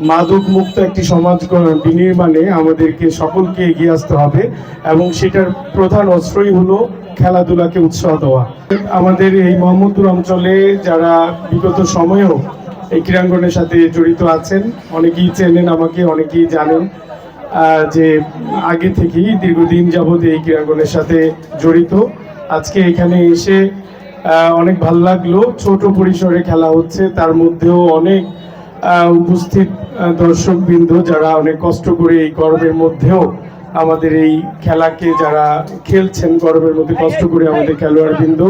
মাদক মুক্ত একটি সমাজ বিনির্মাণে আমাদেরকে সকলকে এগিয়ে আসতে হবে এবং সেটার প্রধান অস্ত্রই হলো খেলাধুলাকে উৎসাহ দেওয়া। আমাদের এই মোহাম্মদপুর অঞ্চলে যারা বিগত সময়েও এই ক্রীড়াঙ্গনের সাথে জড়িত আছেন, অনেকেই চেনেন আমাকে, অনেকেই জানেন যে আগে থেকেই দীর্ঘদিন যাবৎ এই ক্রীড়াঙ্গনের সাথে জড়িত। আজকে এখানে এসে অনেক ভালো লাগল। ছোট পরিসরে খেলা হচ্ছে, তার মধ্যেও অনেক উপস্থিত দর্শক বৃন্দ যারা অনেক কষ্ট করে এই গরমের মধ্যেও আমাদের এই খেলাকে যারা খেলছেন, গরমের মধ্যে কষ্ট করে আমাদের খেলোয়াড় বৃন্দ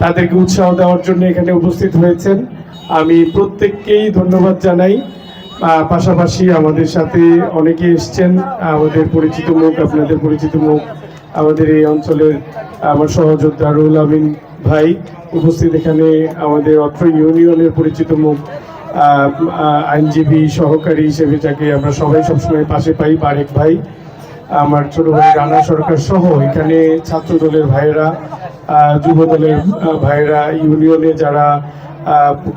তাদেরকে উৎসাহ দেওয়ার জন্য এখানে উপস্থিত হয়েছেন। আমি প্রত্যেককেই ধন্যবাদ জানাই। পাশাপাশি আমাদের সাথে অনেকে এসছেন, আমাদের পরিচিত মুখ, আপনাদের পরিচিত মুখ, আমাদের এই অঞ্চলের আমার সহযোদ্ধা রুল আমিন ভাই, উপস্থিত এখানে আমাদের অত্র ইউনিয়নের পরিচিত মুখ। আইনজীবী, সহকারী হিসেবে যাকে আমরা সবাই সবসময় পাশে পাই, বারেক ভাই, আমার ছোট ভাই রানা সরকার সহ এখানে ছাত্র দলের ভাইয়েরা যুব দলের ভাইয়েরা, ইউনিয়নে যারা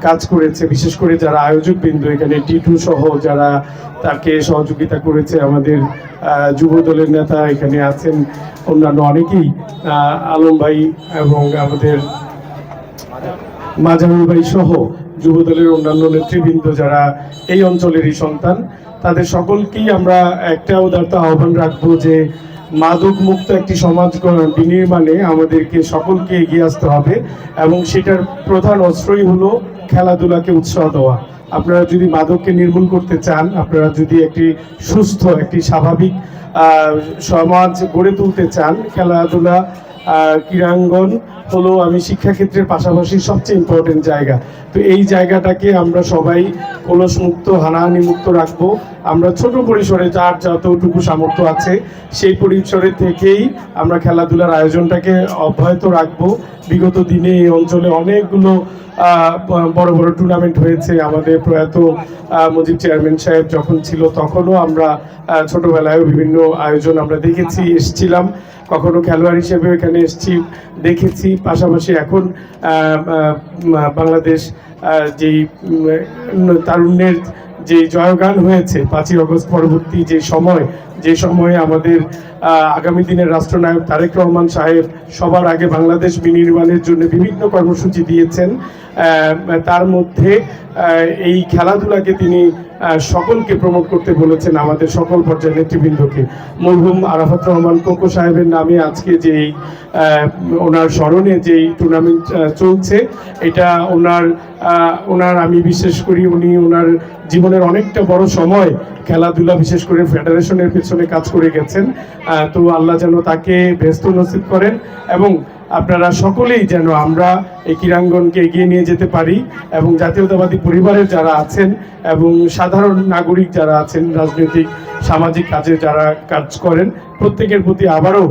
কাজ করেছে, বিশেষ করে যারা আয়োজক বিন্দু এখানে, টিটু সহ যারা তাকে সহযোগিতা করেছে, আমাদের যুব দলের নেতা এখানে আছেন অন্যান্য অনেকেই আলম ভাই এবং আমাদের মাজানুর ভাই সহ যুবদলের অন্যান্য নেতৃবৃন্দ যারা এই অঞ্চলেরই সন্তান, তাদের সকলকেই আমরা একটা উদারতা আহ্বান রাখব যে মাদক মুক্ত একটি সমাজ বিনির্মাণে আমাদেরকে সকলকে এগিয়ে আসতে হবে এবং সেটার প্রধান অস্ত্রই হলো খেলাধুলাকে উৎসাহ দেওয়া। আপনারা যদি মাদককে নির্মূল করতে চান, আপনারা যদি একটি সুস্থ, একটি স্বাভাবিক সমাজ গড়ে তুলতে চান, খেলাধুলা ক্রীড়াঙ্গন হলো আমি শিক্ষাক্ষেত্রের পাশাপাশি সবচেয়ে ইম্পর্টেন্ট জায়গা। তো এই জায়গাটাকে আমরা সবাই কলস মুক্ত, হানাহানি মুক্ত রাখব। আমরা ছোট পরিসরে যার যতটুকু সামর্থ্য আছে, সেই পরিসরে থেকেই আমরা খেলাধুলার আয়োজনটাকে অব্যাহত রাখব। বিগত দিনে এই অঞ্চলে অনেকগুলো বড় বড় টুর্নামেন্ট হয়েছে। আমাদের প্রয়াত মুজিব চেয়ারম্যান সাহেব যখন ছিল তখনও আমরা ছোটবেলায় বিভিন্ন আয়োজন আমরা দেখেছি, এসছিলাম। কখনো খেলোয়াড় হিসেবে এখানে এসেছি, দেখেছি। পাশাপাশি এখন বাংলাদেশ যেই তারুণ্যের যে জয়গান হয়েছে, পাঁচই অগস্ট পরবর্তী যে সময় যে সময়ে আমাদের আগামী দিনের রাষ্ট্রনায়ক তারেক রহমান সাহেব সবার আগে বাংলাদেশ বিনির্মাণের জন্য বিভিন্ন কর্মসূচি দিয়েছেন তার মধ্যে এই খেলাধুলাকে তিনি সকলকে প্রমোট করতে বলেছেন আমাদের সকল পর্যায়ের নেতৃবৃন্দকে। মরহুম আরাফাত রহমান কোকো সাহেবের নামে আজকে আহ, ওনার স্মরণে যেই টুর্নামেন্ট চলছে এটা ওনার ওনার আমি বিশেষ করি উনি ওনার জীবনের অনেকটা বড় সময় খেলাধুলা বিশেষ করে ফেডারেশনের পেছনে কাজ করে গেছেন। তো আল্লাহ যেন তাকে ব্যস্ত নসিব করেন এবং আপনারা সকলেই যেন আমরা এই ক্রীড়াঙ্গনকে এগিয়ে নিয়ে যেতে পারি এবং জাতীয়তাবাদী পরিবারের যারা আছেন এবং সাধারণ নাগরিক যারা আছেন, রাজনৈতিক, সামাজিক কাজে যারা কাজ করেন প্রত্যেকের প্রতি আবারও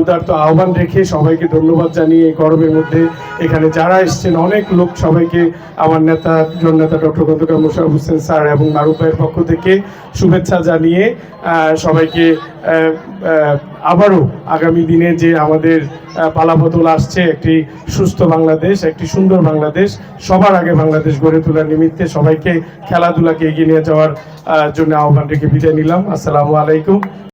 উদারত আহ্বান রেখে সবাইকে ধন্যবাদ জানিয়ে এই গরমের মধ্যে এখানে যারা এসছেন, অনেক লোক সবাইকে আমার নেতা জননেতা ডক্টর খন্দকার মোশারফ হোসেন স্যার এবং মারুফ ভাইয়ের পক্ষ থেকে শুভেচ্ছা জানিয়ে সবাইকে আবারও আগামী দিনে যে আমাদের পালাবদল আসছে, একটি সুস্থ বাংলাদেশ, একটি সুন্দর বাংলাদেশ, সবার আগে বাংলাদেশ গড়ে তোলার নিমিত্তে সবাইকে খেলাধুলাকে এগিয়ে নিয়ে যাওয়ার জন্য আহ্বান রেখে বিদায় নিলাম। আসসালামু আলাইকুম।